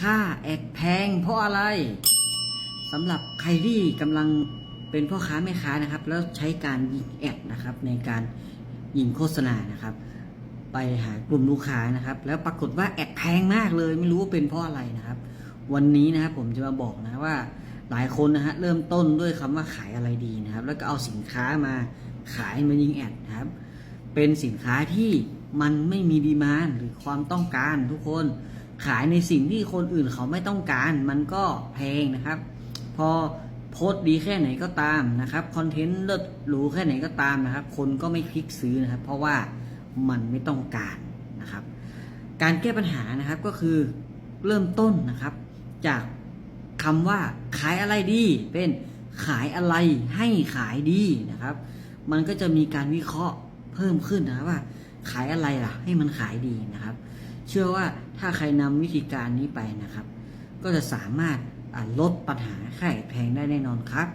ค่าแอดแพงเพราะอะไรสำหรับใครที่กำลังเป็นพ่อค้าแม่ค้านะครับ แล้วใช้การยิงแอดนะครับ ในการยิงโฆษณานะครับ ไปหากลุ่มลูกค้านะครับ แล้วปรากฏว่าแอดแพงมากเลย ไม่รู้ว่าเป็นเพราะอะไรนะครับ วันนี้นะครับผมจะมาบอกนะว่าหลายคนนะฮะเริ่มต้นด้วยคำว่าขายอะไรดีนะครับ แล้วก็เอาสินค้ามาขายมายิงแอดนะครับ เป็นสินค้าที่มันไม่มีดีมานหรือความต้องการทุกคน ขายในสิ่งที่คนอื่นเขาไม่ต้องการ มันก็แพงนะครับ พอโพสต์ดีแค่ไหนก็ตามนะครับคอนเทนต์เลิศหรูแค่ไหนก็ตามนะครับ คนก็ไม่คลิกซื้อนะครับ เพราะว่ามันไม่ต้องการนะครับ การแก้ปัญหานะครับก็คือเริ่มต้นนะครับ จากคำว่าขายอะไรดี เป็นขายอะไรให้ขายดีนะครับ มันก็จะมีการวิเคราะห์เพิ่มขึ้นนะครับว่า ขายอะไรล่ะ ให้มันขายดีนะครับ เชื่อว่าถ้าใครนำวิธีการนี้ไปนะครับ ก็จะสามารถลดปัญหาไข่แพงได้แน่นอนครับ